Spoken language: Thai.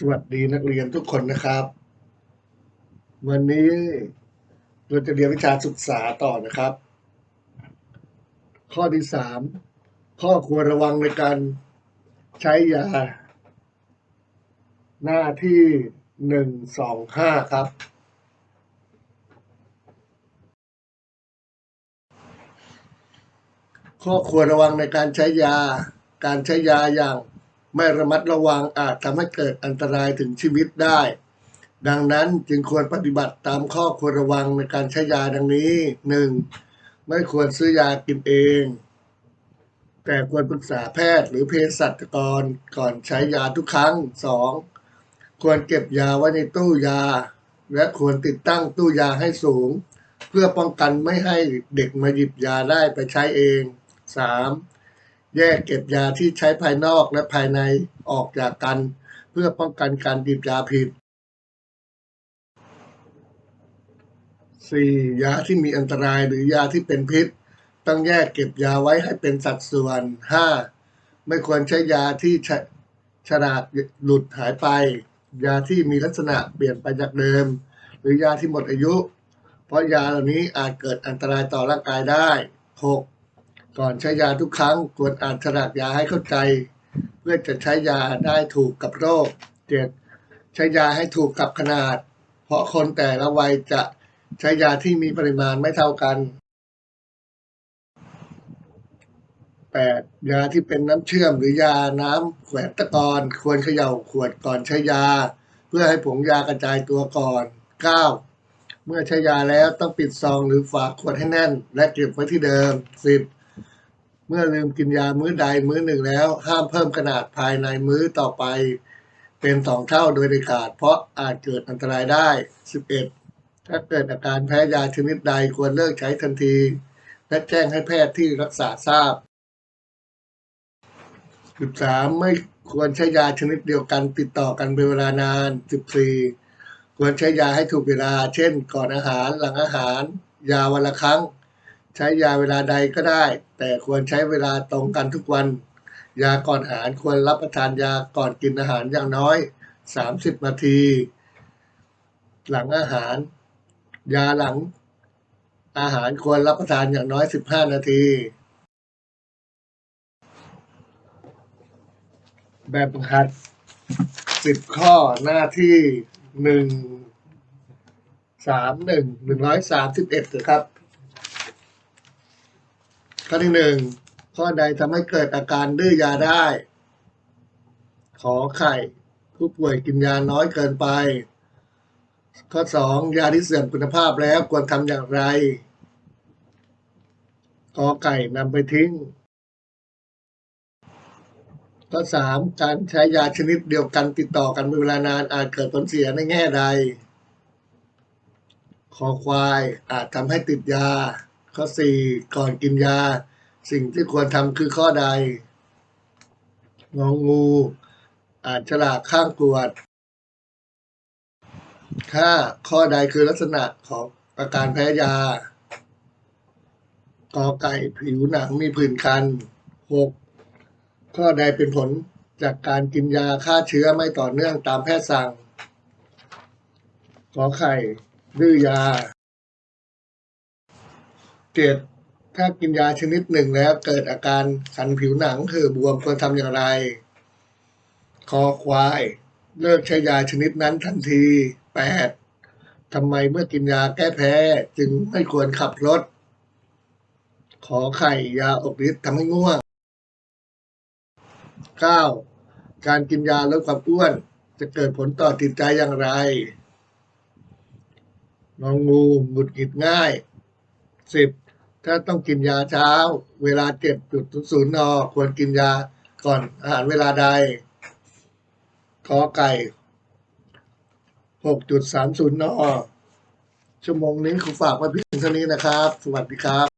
สวัสดีนักเรียนทุกคนนะครับ วันนี้เราจะเรียนวิชาศึกษาต่อนะครับ ข้อที่สามข้อควรระวังในการใช้ยา หน้าที่หนึ่งสองห้าครับ ข้อควรระวังในการใช้ยา การใช้ยาอย่าง ไม่ระมัดระวังอาจทำให้เกิดอันตรายถึงชีวิตได้ ดังนั้นจึงควรปฏิบัติตามข้อควรระวังในการใช้ยาดังนี้ 1. ไม่ควรซื้อยากินเอง แต่ควรปรึกษาแพทย์หรือเภสัชกรก่อนใช้ยาทุกครั้ง 2. ควรเก็บยาไว้ในตู้ยา และควรติดตั้งตู้ยาให้สูง เพื่อป้องกันไม่ให้เด็กมาหยิบยาได้ไปใช้เอง 3. แยกเก็บยาที่ใช้ภายนอกและภายในออกจากกัน เพื่อป้องกันการหยิบยาผิด 4. ยาที่มีอันตรายหรือยาที่เป็นพิษ ต้องแยกเก็บยาไว้ให้เป็นสัดส่วน 5. ไม่ควรใช้ยาที่ฉฉลากหลุดหายไป ยาที่มีลักษณะเปลี่ยนไปจากเดิม หรือยาที่หมดอายุ เพราะยาเหล่านี้อาจเกิดอันตรายต่อร่างกายได้ 6. ก่อนใช้ยาทุกครั้งควรอ่านฉลากยาให้เข้าใจ เพื่อจะใช้ยาได้ถูกกับโรค 7. ใช้ยาให้ถูกกับขนาด เพราะคนแต่ละวัยจะใช้ยาที่มีปริมาณไม่เท่ากัน 8. ยาที่เป็นน้ำเชื่อมหรือยาน้ำแขวนตะกอนควรเขย่าขวดก่อนใช้ยา เพื่อให้ผงยากระจายตัวก่อน 9. เมื่อใช้ยาแล้วต้องปิดซองหรือฝาขวดให้แน่น และเก็บไว้ที่เดิม 10. เมื่อลืมกินยามื้อใดมื้อหนึ่งแล้ว ห้ามเพิ่มขนาดภายในมื้อต่อไป เป็นสองเท่าโดยเด็ดขาด เพราะอาจเกิดอันตรายได้ 11. ถ้าเกิดอาการแพ้ยาชนิดใดควรเลิกใช้ทันที และแจ้งให้แพทย์ที่รักษาทราบ 13. ไม่ควรใช้ยาชนิดเดียวกันติดต่อกันเป็นเวลานาน 14. ควรใช้ยาให้ถูกเวลา เช่น ก่อนอาหารหลังอาหาร ยาวันละครั้ง ใช้ยาเวลาใดก็ได้ แต่ควรใช้เวลาตรงกันทุกวัน ยาก่อนอาหารควรรับประทานยาก่อนกินอาหารอย่างน้อย 30 นาที หลังอาหาร ยาหลัง อาหารควรรับประทานอย่างน้อย 15 นาที แบบหัด 10 ข้อหน้าที่หนึ่งสามหนึ่งหนึ่งร้อยสามสิบเอ็ดครับ ข้อที่หนึ่งข้อใดทำให้เกิดอาการดื้อยาได้ ขอไข่ ผู้ป่วยกินยาน้อยเกินไป ข้อสองยาที่เสื่อมคุณภาพแล้วควรทำอย่างไรกอไก่นำไปทิ้ง ข้อสามการใช้ยาชนิดเดียวกันติดต่อกันเป็นเวลานานอาจเกิดผลเสียในแง่ใดคอควายอาจทำให้ติดยา ข้อสี่ก่อนกินยา สิ่งที่ควรทำคือข้อใด งองงู อ่าจฉลากข้างกวดห้าข้อใดคือลักษณะของอาการแพ้ยากอไก่ผิวหนังมีผื่นคันหกข้อใดเป็นผลจากการกินยาฆ่าเชื้อไม่ต่อเนื่องตามแพทย์สั่งขอไข่ดื้อยา เจ็ดถ้ากินยาชนิดหนึ่งแล้วเกิดอาการคันผิวหนังคือบวมควรทำอย่างไร คอควาย เลิกใช้ยาชนิดนั้นทันทีแปดทำไมเมื่อกินยาแก้แพ้จึงไม่ควรขับรถ ขอไข่ยาอกฤทธิ์ทำให้ง่วง 9. การกินยาลดความอ้วน จะเกิดผลต่อจิตใจอย่างไรงองูหงุดหงิดง่าย 10. ถ้าต้องกินยาเช้า เวลาเจ็ดจุดศูนย์นควรกินยาก่อนอาหารเวลาใดขอไก่หกจุดสามศูนย์นชั่วโมงนี้ครูฝากไว้เพียงเท่านี้นะครับ สวัสดีครับ